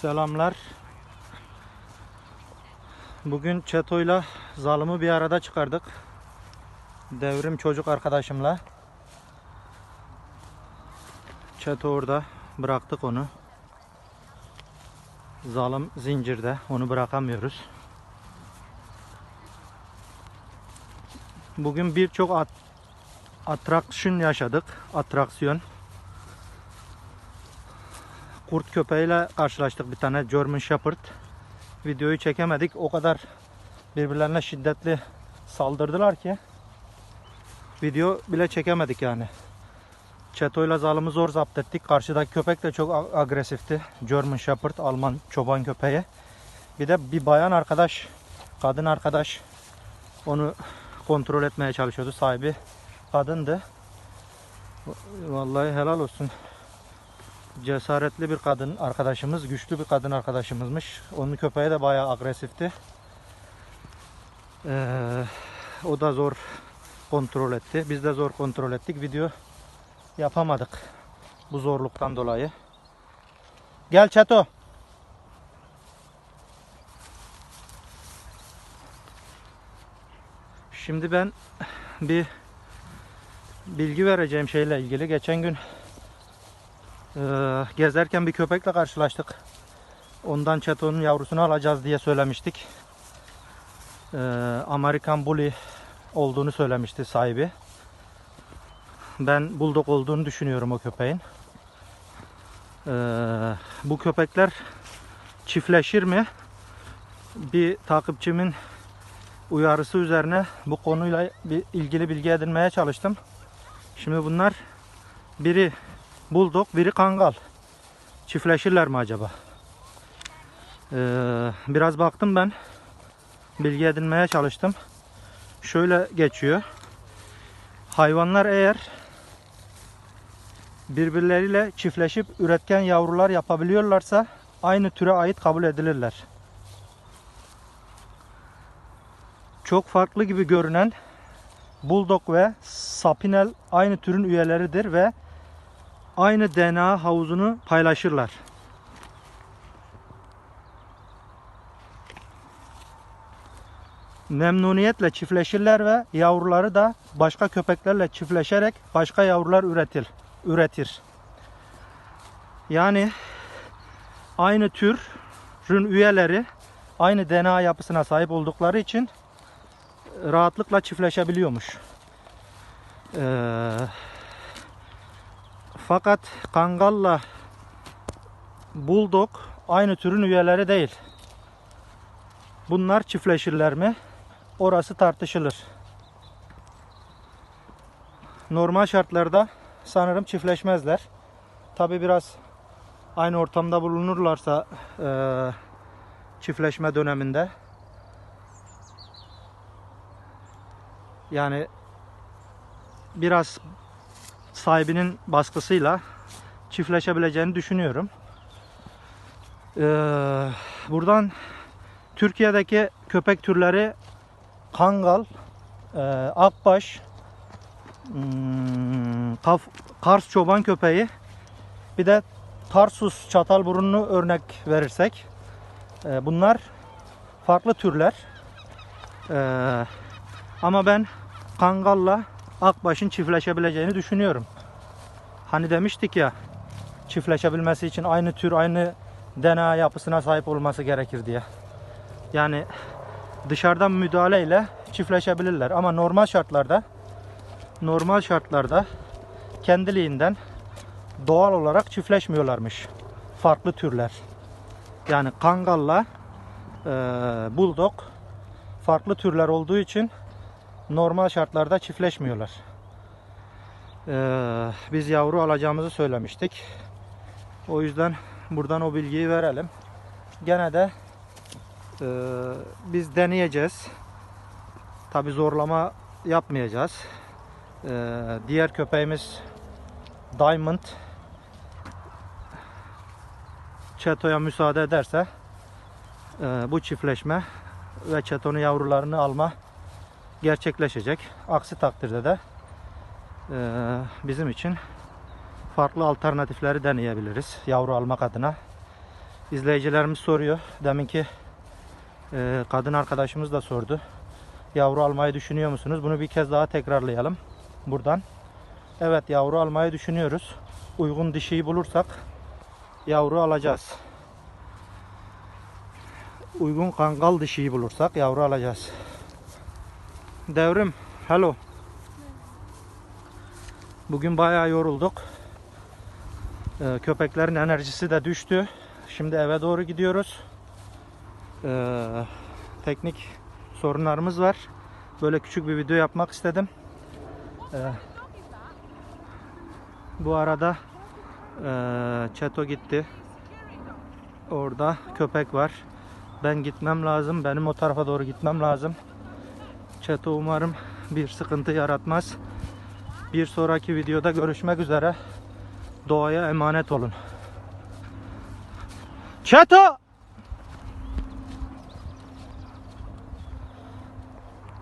Selamlar. Bugün Çeto'yla zalımı bir arada çıkardık. Devrim çocuk arkadaşımla. Çeto orada. Bıraktık onu. Zalım zincirde. Onu bırakamıyoruz. Bugün birçok at atraksiyon yaşadık. Atraksiyon. Kurt köpeğiyle karşılaştık bir tane German Shepherd. Videoyu çekemedik. O kadar birbirlerine şiddetli saldırdılar ki video bile çekemedik yani. Çeto'yla zalımı zor zapt ettik. Karşıdaki köpek de çok agresifti. German Shepherd, Alman çoban köpeği. Bir de bir bayan arkadaş, kadın arkadaş onu kontrol etmeye çalışıyordu. Sahibi kadındı. Vallahi helal olsun cesaretli bir kadın arkadaşımız, güçlü bir kadın arkadaşımızmış. Onun köpeği de bayağı agresifti. Ee, o da zor kontrol etti. Biz de zor kontrol ettik. Video yapamadık bu zorluktan dolayı. Gel Çeto. Şimdi ben bir bilgi vereceğim şeyle ilgili. Geçen gün ee, gezerken bir köpekle karşılaştık. Ondan çetonun yavrusunu alacağız diye söylemiştik. Ee, Amerikan Bully olduğunu söylemişti sahibi. Ben bulldog olduğunu düşünüyorum o köpeğin. Ee, bu köpekler çiftleşir mi? Bir takipçimin uyarısı üzerine bu konuyla ilgili bilgi edinmeye çalıştım. Şimdi bunlar biri Bulldog, biri Kangal. Çiftleşirler mi acaba? Ee, biraz baktım ben. Bilgi edinmeye çalıştım. Şöyle geçiyor. Hayvanlar eğer birbirleriyle çiftleşip üretken yavrular yapabiliyorlarsa aynı türe ait kabul edilirler. Çok farklı gibi görünen Bulldog ve Sapinel aynı türün üyeleridir ve aynı DNA havuzunu paylaşırlar. Memnuniyetle çiftleşirler ve yavruları da başka köpeklerle çiftleşerek başka yavrular üretir. üretir. Yani aynı türün üyeleri aynı DNA yapısına sahip oldukları için rahatlıkla çiftleşebiliyormuş. Ee, fakat Kangal'la Bulldog aynı türün üyeleri değil. Bunlar çiftleşirler mi? Orası tartışılır. Normal şartlarda sanırım çiftleşmezler. Tabi biraz aynı ortamda bulunurlarsa eee, çiftleşme döneminde yani biraz sahibinin baskısıyla çiftleşebileceğini düşünüyorum. Ee, buradan Türkiye'deki köpek türleri Kangal, e, Akbaş, hmm, Kaf, Kars çoban köpeği, bir de Tarsus çatalburunlu örnek verirsek, e, bunlar farklı türler. Ee, ama ben Kangal'la Akbaş'ın çiftleşebileceğini düşünüyorum. Hani demiştik ya çiftleşebilmesi için aynı tür aynı DNA yapısına sahip olması gerekir diye. Yani dışarıdan müdahaleyle çiftleşebilirler ama normal şartlarda normal şartlarda kendiliğinden doğal olarak çiftleşmiyorlarmış. Farklı türler. Yani Kangal'la e, Bulldog farklı türler olduğu için normal şartlarda çiftleşmiyorlar. Ee, biz yavru alacağımızı söylemiştik. O yüzden buradan o bilgiyi verelim. Gene de e, biz deneyeceğiz. Tabi zorlama yapmayacağız. Ee, diğer köpeğimiz Diamond Çeto'ya müsaade ederse e, bu çiftleşme ve Çeto'nun yavrularını alma gerçekleşecek. Aksi takdirde de e, bizim için farklı alternatifleri deneyebiliriz yavru almak adına. izleyicilerimiz soruyor. Deminki e, kadın arkadaşımız da sordu. Yavru almayı düşünüyor musunuz? Bunu bir kez daha tekrarlayalım buradan. Evet yavru almayı düşünüyoruz. Uygun dişiyi bulursak yavru alacağız. Uygun kangal dişiyi bulursak yavru alacağız. Devrim, hello. Bugün bayağı yorulduk. Ee, köpeklerin enerjisi de düştü. Şimdi eve doğru gidiyoruz. Ee, teknik sorunlarımız var. Böyle küçük bir video yapmak istedim. Ee, bu arada ee, Çeto gitti. Orada köpek var. Ben gitmem lazım. Benim o tarafa doğru gitmem lazım. Çeto umarım bir sıkıntı yaratmaz. Bir sonraki videoda görüşmek üzere. Doğaya emanet olun. Çeto!